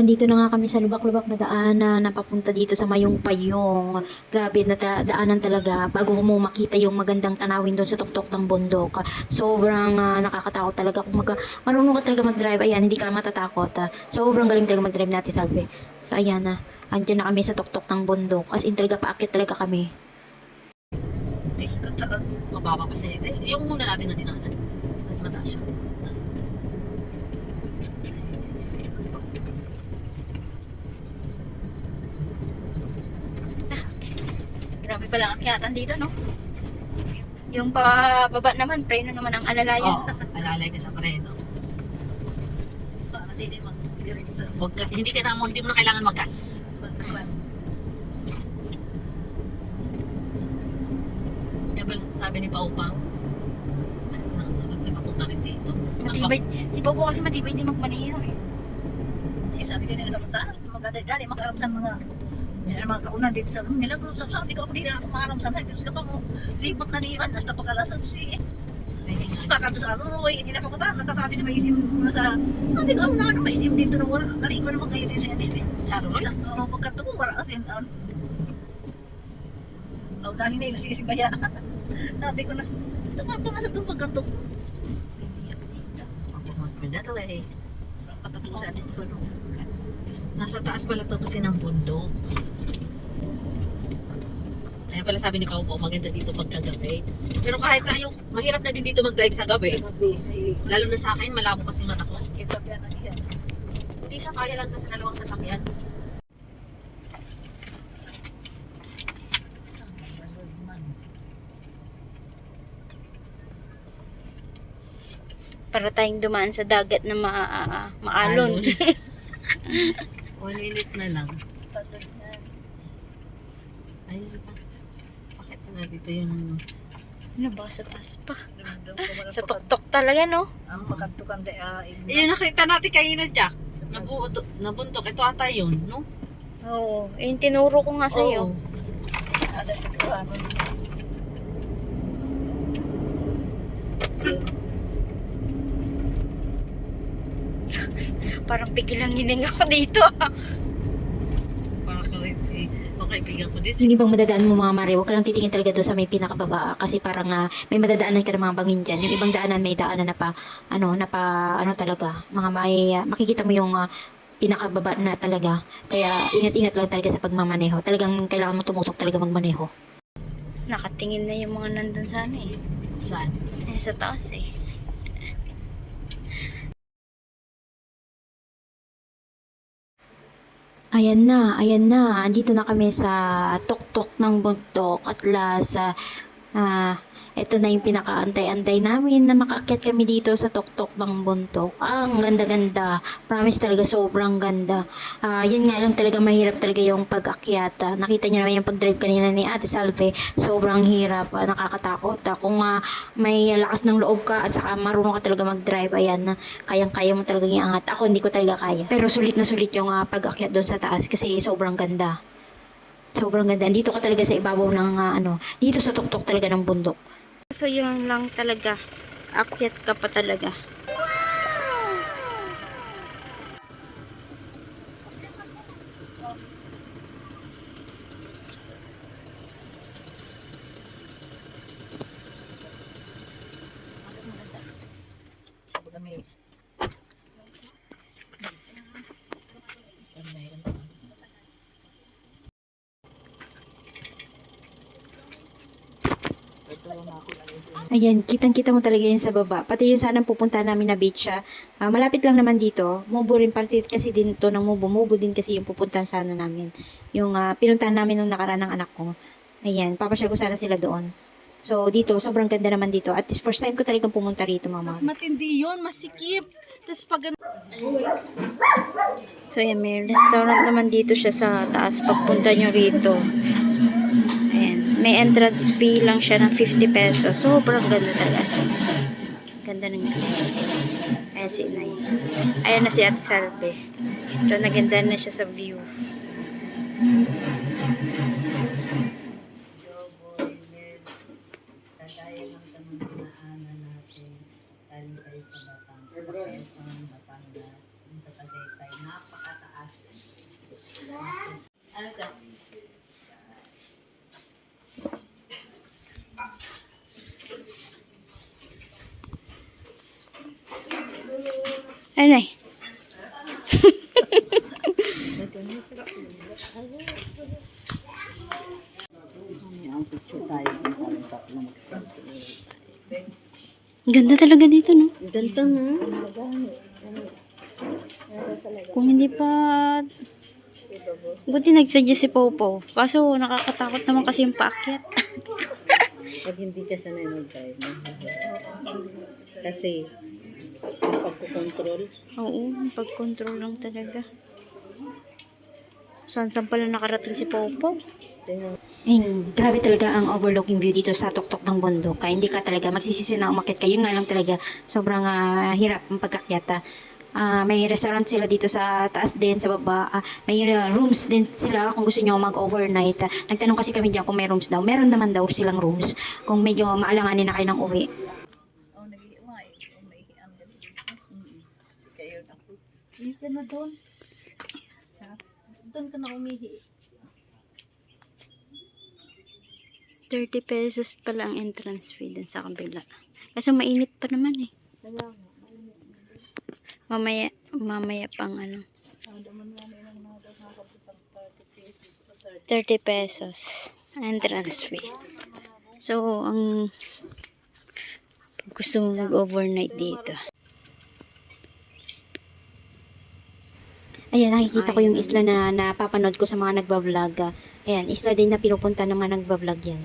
Andito na nga kami sa lubak-lubak na daanan na papunta dito sa Mayong Payong. Grabe na daanan talaga bago mo makita yung magandang tanawin doon sa tuktok ng bundok. Sobrang ah, nakakatakot talaga kung mag marunong ka talaga mag-drive. Ayan, hindi ka matatakot. ah. Sobrang galing talaga mag-drive natin, Salve. So ayan na, andyan na kami sa tuktok ng bundok. As in talaga paakit talaga kami. Kababa pa siya ito. Yung muna natin na dinanan. Mas mataas siya. Pala akyatan dito, no? Yung pababa naman, preno naman ang alalayan. Oo, alalay ka sa preno. Huwag ka, hindi ka na mo, hindi mo na kailangan maggas. Sabi ni Pau Pau, ano, nakasunod, may papunta rin dito. Matibay. Si Bobo kasi matibay din magmaneho eh. Eh, sabi ko nila kapunta, maganda dali, makaram sa mga yan ang mga kaunan dito sa milagro sa sabi ko hindi na ako mga Diyos ka mo libot na niyan hasta pagkalasan si baka sa ano Roy hindi na kapunta nakasabi sa maisim muna sa sabi ko ano ano maisim dito na wala dali ko naman kayo din sa Anis Sa Roy? Oo, pagkato ko wala kasi Oh, dali na ilas si Baya. Sabi ko na, tumato na sa itong pagkato. Okay, maganda eh. Patapos sa atin ko. no. Nasa taas pala to kasi ng bundok. Kaya pala sabi ni Pau, maganda dito pagkagabi. Pero kahit tayo, mahirap na din dito mag-drive sa gabi. Lalo na sa akin, malabo kasi mata ko. Hindi siya kaya lang kasi dalawang sasakyan. Para tayong dumaan sa dagat na ma maalon. One minute na lang. Tatay na. Ayun pa. Bakit na dito yung... ano ba sa taas pa? Ko Sa tuktok talaga no? Ang pakantukan de ah, Ayun, nakita natin kanina, Jack. Nabuo, nabuntok. Ito ata yun, no? Oo. yung tinuro ko nga sa'yo. Oo. Ada sa kuwan. Parang biglang hining ako dito. Para kaway si... O kaibigan ko din. Yung ibang madadaan mo mga mare, huwag ka lang titingin talaga doon sa may pinakababa kasi parang ah, may madadaanan ka ng mga bangin dyan. Yung ibang daanan may daanan na pa, ano, na pa, ano talaga, mga may, ah, makikita mo yung ah, pinakababa na talaga. Kaya ingat-ingat lang talaga sa pagmamaneho. Talagang kailangan mo tumutok talaga magmaneho. Nakatingin na yung mga nandun sana eh. Saan? Eh, sa taas eh. Ayan na, ayan na. Andito na kami sa tuktok ng bundok at last, ah, ah, ito na yung pinakaantay-antay namin na makaakyat kami dito sa tuktok ng bundok. Ah, ang ganda-ganda. Promise talaga sobrang ganda. Ah, yun nga lang talaga mahirap talaga yung pag-akyat. Ah, nakita niyo naman yung pag-drive kanina ni Ate Salve. Sobrang hirap. Ah, nakakatakot. Ah, kung ah, may lakas ng loob ka at saka marunong ka talaga mag-drive, ayan na kayang-kaya mo talaga iangat. Ako hindi ko talaga kaya. Pero sulit na sulit yung ah, pag-akyat doon sa taas kasi sobrang ganda. Sobrang ganda. Dito ka talaga sa ibabaw ng ah, ano, dito sa tuktok talaga ng bundok. So yun lang talaga. Akyat ka pa talaga. Ayan, kitang-kita mo talaga yun sa baba. Pati yung sanang pupunta namin na beach, ah, ah, malapit lang naman dito. Mubo rin parte kasi din to ng Mubo. Mubo din kasi yung pupuntahan sana namin. Yung ah, pinuntahan namin nung nakaraan ng anak ko. Ayan, papasyal ko sana sila doon. So, dito, sobrang ganda naman dito. At least first time ko talagang pumunta rito, mama. Mas matindi yun, masikip. Tapos pag So, ayan, may restaurant naman dito siya sa taas pagpunta nyo rito. May entrance fee lang siya ng 50 pesos. Sobrang ganda talaga. Ganda ng Ayan si Inay. Ayan na si Ate Salve. So, naganda na siya sa view. Kagaya ng kamananaanan natin, galing tayo sa Batang, sa Quezon, Batangas, yung sa Tagaytay, napakataas. Ano eh? Ang picture tayo kung paano pa na mag-selfie. Ganda talaga dito, no? Ganda nga. Kung hindi pa... Buti nagsuggest si Popo. Kaso nakakatakot naman kasi yung paakyat. Pag hindi ka sanay mag-drive. Kasi, yung pagkukontrol, Oo, pag-control lang talaga. Saan-saan pala nakarating si Popo? Eh, grabe talaga ang overlooking view dito sa tuktok ng bundok. Kaya hindi ka talaga magsisisi na umakit kayo. Yun nga lang talaga, sobrang ah, hirap ang pagkakyata. Ah, may restaurant sila dito sa taas din, sa baba. Ah, may ah, rooms din sila kung gusto nyo mag-overnight. Ah, nagtanong kasi kami dyan kung may rooms daw. Meron naman daw silang rooms kung medyo maalanganin na kayo ng uwi. Oh, nag-iiwa eh. Oh, may ang ganito. Mm-mm. Kayo na po. Hindi ka na doon. Doon ka na umihi. 30 pesos pala ang entrance fee dun sa kabila. Kaso mainit pa naman eh. Mamaya, mamaya pang ano. 30 pesos entrance fee. So, ang gusto mo mag-overnight dito. Ayan, nakikita ko yung isla na napapanood ko sa mga nagbablog. Ayan, isla din na pinupunta ng mga nagbablog yan.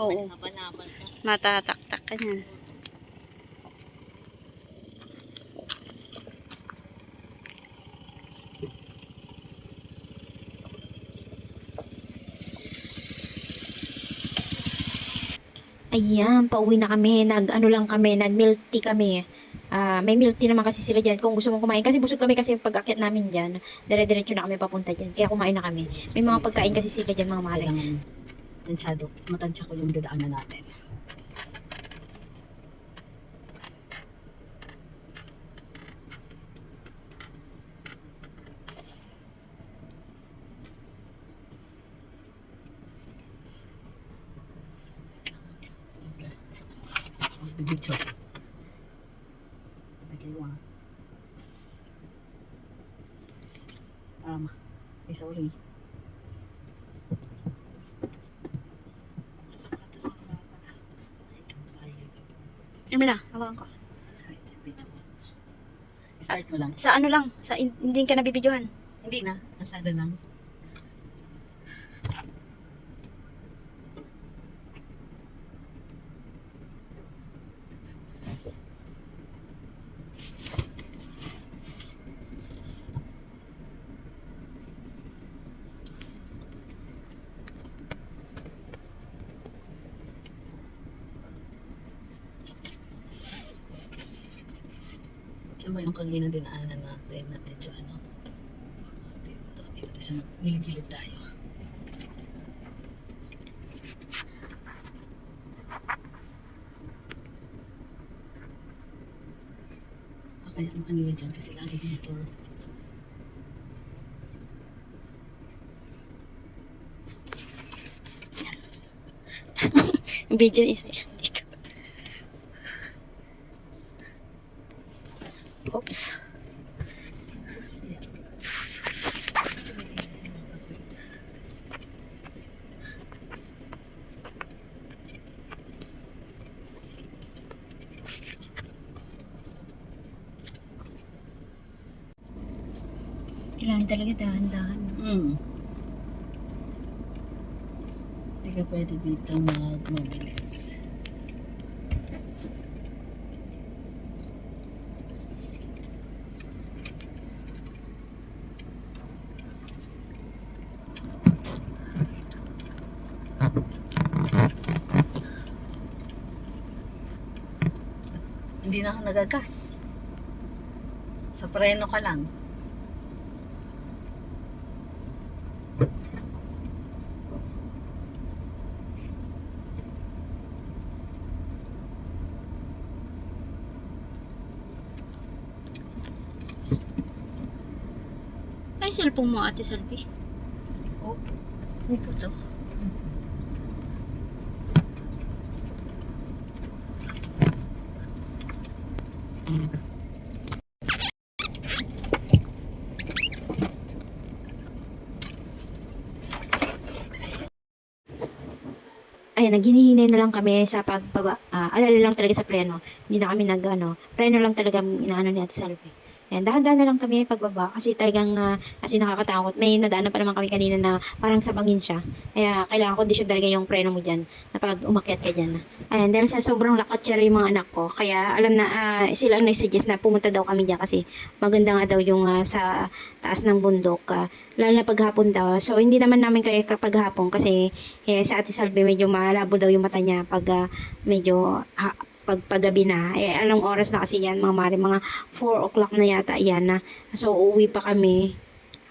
Oo, Habal-habal ka. matataktak ka niyan. Ayan, pauwi na kami. Nag, ano lang kami, nag milk tea kami. Ah, may milk tea naman kasi sila dyan kung gusto mong kumain. Kasi busog kami kasi pag akyat namin dyan. Dire-diretso na kami papunta dyan. Kaya kumain na kami. May mga pagkain kasi sila dyan mga mahal. Kailangan tansyado. Matansya ko yung dadaanan natin. Okay, one. Um, eh, sorry. Ano na? Hawakan ko. Start mo lang. Sa ano lang, sa in- hindi ka nabibidyohan. Hindi na. Kasada lang. Saan ba yung kanina dinaanan natin na medyo ano? Dito, dito sa gilid-gilid tayo. Kaya ang kanina dyan kasi lagi. Yung video is dito. Kailangan talaga dahan-dahan. Hmm. Hindi ka pwede dito mag mabilis. Hindi na ako nagagas. Sa preno ka lang. Ay, cellphone mo ate Salvi. Oh, Upo to. Ayan, naghinihinay na lang kami sa pagbaba. Ah, alala lang talaga sa preno. Hindi na kami nag, ano, preno lang talaga inaano ni Ate Salvi. Ayan, dahan-dahan na lang kami pagbaba kasi talagang ah, kasi nakakatakot. May nadaanan pa naman kami kanina na parang sabangin siya. Kaya kailangan kondisyon talaga yung preno mo dyan na pag umakyat ka dyan. Ayan, dahil sa sobrang lakatsyara yung mga anak ko, kaya alam na ah, sila ang nag-suggest na pumunta daw kami dyan kasi maganda nga daw yung ah, sa taas ng bundok. ah, lalo na paghapon daw. So, hindi naman namin kaya kapag hapon kasi eh, sa Ate Salve medyo malabo daw yung mata niya pag ah, medyo ha, pag paggabi na. Eh, anong oras na kasi yan, mga mare, mga 4 o'clock na yata yan na. So, uuwi pa kami.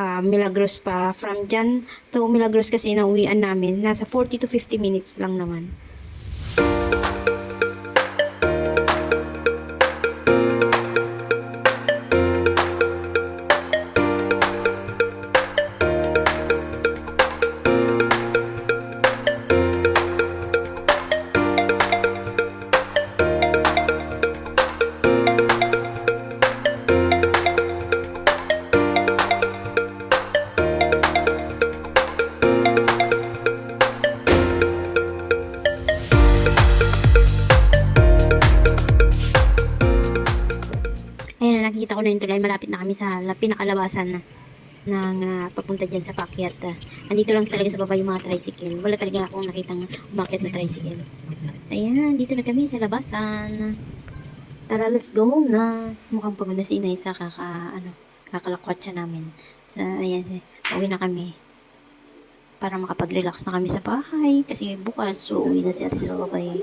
ah, Milagros pa. From dyan to Milagros kasi na uwian namin. Nasa 40 to 50 minutes lang naman. Pinakalabasan na ng ah, papunta dyan sa pakyat. ah. andito lang talaga sa baba yung mga tricycle. Wala talaga akong nakitang umakyat na tricycle. So, ayan, dito na kami sa labasan. Tara, let's go home na. Mukhang pagod na si Inay sa kaka, ano, kakalakwat siya namin. So, ayan, uwi na kami. Para makapag-relax na kami sa bahay. Kasi bukas, so uwi na si ate sa babay.